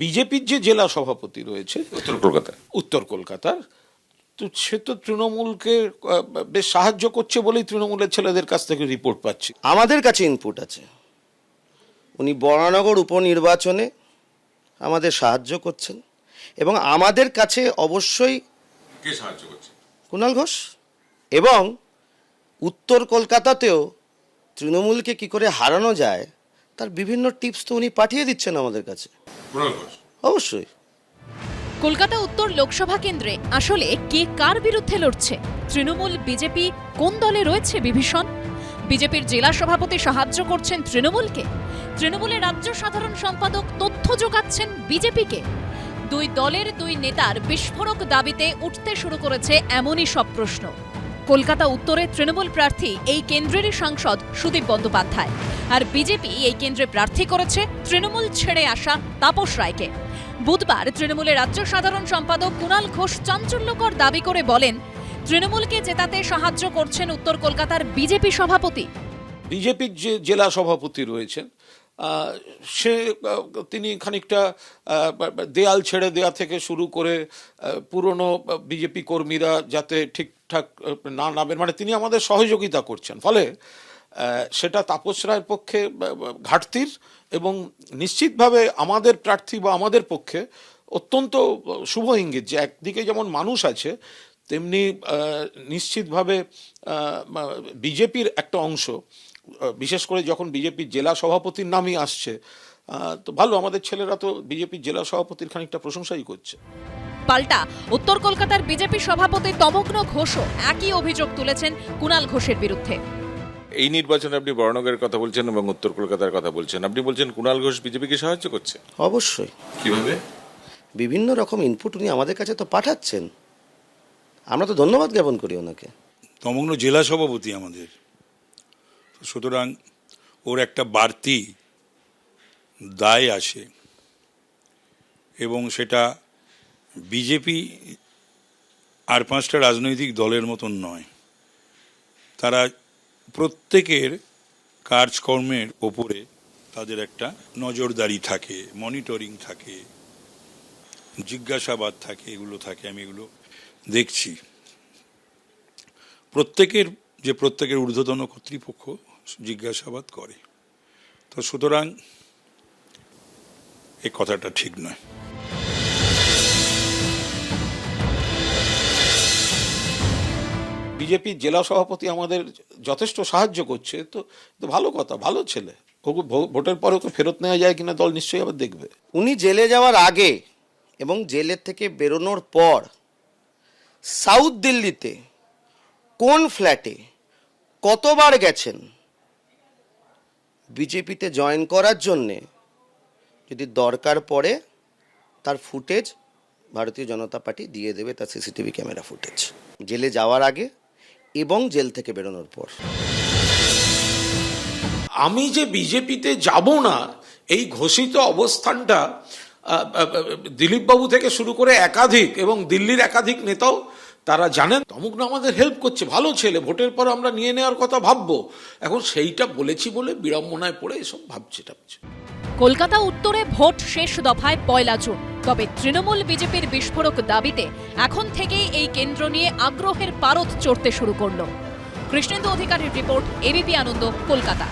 বিজেপির যে জেলা সভাপতি রয়েছে উত্তর কলকাতা। উত্তর কলকাতার তো সে তো তৃণমূলকে বেশ সাহায্য করছে বলেই তৃণমূলের ছেলেদের কাছ থেকে রিপোর্ট পাচ্ছি। আমাদের কাছে ইনপুট আছে। উনি বরানগর উপনির্বাচনে আমাদের সাহায্য করছেন এবং আমাদের কাছে অবশ্যই কে সাহায্য করছে? কুণাল ঘোষ এবং উত্তর কলকাতাতেও তৃণমূলকে কি করে হারানো যায় তার বিভিন্ন টিপস তো উনি পাঠিয়ে দিচ্ছেন আমাদের কাছে। অবশ্যই। কলকাতা উত্তর লোকসভা কেন্দ্রে আসলে কে কার বিরুদ্ধে লড়ছে? তৃণমূল বিজেপি কোন দলে রয়েছে বিভীষণ? বিজেপির জেলা সভাপতি সাহায্য করছেন তৃণমূলকে? তৃণমূলের রাজ্য সাধারণ সম্পাদক তথ্য যোগাচ্ছেন বিজেপিকে? দুই দলের দুই নেতার বিস্ফোরক দাবিতে উঠতে শুরু করেছে এমনই সব প্রশ্ন। কলকাতা উত্তরে তৃণমূল প্রার্থী এই কেন্দ্রেরই সাংসদ সুদীপ বন্দ্যোপাধ্যায়। আর বিজেপি এই কেন্দ্রে প্রার্থী করেছে তৃণমূল ছেড়ে আসা তাপস রায়কে। বুধবার তৃণমূলের রাজ্য সাধারণ সম্পাদক কুণাল ঘোষ চাঞ্চল্যকর দাবি করে বলেন, তৃণমূলকে জেতাতে সাহায্য করছেন উত্তর কলকাতার বিজেপি সভাপতি। বিজেপির যে জেলা সভাপতি রয়েছেন সে তিনি খানিকটা দেয়াল ছেড়ে দেয়া থেকে শুরু করে পুরনো বিজেপি কর্মীরা যাতে ঠিকঠাক না নামেন। মানে তিনি আমাদের সহযোগিতা করছেন। ফলে সেটা তাপস রায়ের পক্ষে ঘাটতির এবং নিশ্চিতভাবে আমাদের প্রার্থী বা আমাদের পক্ষে অত্যন্ত শুভ ইঙ্গিত যে একদিকে যেমন মানুষ আছে, তেমনি নিশ্চিতভাবে বিজেপির একটা অংশ বিশেষ করে যখন বিজেপির জেলা সভাপতির নামই আসছে তো ভালো আমাদের ছেলেরা তো বিজেপির জেলা সভাপতির খানিকটা প্রশংসাই করছে। পাল্টা উত্তর কলকাতার বিজেপি সভাপতি তমগ্ন ঘোষও একই অভিযোগ তুলেছেন কুণাল ঘোষের বিরুদ্ধে। এই নির্বাচনে আপনি বরানগরের কথা বলছেন এবং উত্তর কলকাতার কথা বলছেন। আপনি বলছেন কুণাল ঘোষ বিজেপিকে সাহায্য করছে? অবশ্যই। কীভাবে? বিভিন্ন রকম ইনপুট উনি আমাদের কাছে তো পাঠাচ্ছেন। আমরা তো ধন্যবাদ জ্ঞাপন করি ওনাকে। তমগ্ন জেলা সভাপতি আমাদের। সুতরাং ওর একটা বাড়তি দায় আসে এবং সেটা বিজেপি আর পাঁচটা রাজনৈতিক দলের মতন নয়। তারা প্রত্যেকের কাজকর্মের ওপরে তাদের একটা নজরদারি থাকে মনিটরিং থাকে, জিজ্ঞাসাবাদ থাকে, এগুলো থাকে, আমি এগুলো দেখছি। প্রত্যেকের যে প্রত্যেকের ঊর্ধ্বতন কর্তৃপক্ষ জিজ্ঞাসাবাদ করে। তো সুতরাং এ কথাটা ঠিক নয়। বিজেপির জেলা সভাপতি আমাদের যথেষ্ট সাহায্য করছে তো তো ভালো কথা ভালো ছেলে। ওকে ভোটের পরে ওকে ফেরত নেওয়া যায় কিনা দল নিশ্চয়ই আবার দেখবে। উনি জেলে যাওয়ার আগে এবং জেলের থেকে বেরোনোর পর সাউথ দিল্লিতে কোন ফ্ল্যাটে কতবার গেছেন? বিজেপিতে জয়েন করার জন্যে যদি দরকার পড়ে, তার ফুটেজ ভারতীয় জনতা পার্টি দিয়ে দেবে তার সিসিটিভি ক্যামেরা ফুটেজ। জেলে যাওয়ার আগে এবং জেল থেকে বেরোনোর পর। আমি যে বিজেপিতে যাব না, এই ঘোষিত অবস্থানটা দিলীপবাবু থেকে শুরু করে একাধিক এবং দিল্লির একাধিক নেতাও তারা জানেন, তমুক না আমাদের হেল্প করছে, ভালো ছেলে, ভোটের পর আমরা নিয়ে নেওয়ার কথা ভাববো। এখন সেইটা বলেছি বলে বিড়ম্বনায় পড়ে এসব ভাবছে টাবছে কলকাতা উত্তরে ভোট শেষ দফায় পয়লা জুন। তবে তৃণমূল বিজেপির বিস্ফোরক দাবিতে এখন থেকেই এই কেন্দ্র নিয়ে আগ্রহের পারদ চড়তে শুরু করল। কৃষ্ণেন্দু অধিকারীর রিপোর্ট এবিপি আনন্দ, কলকাতা।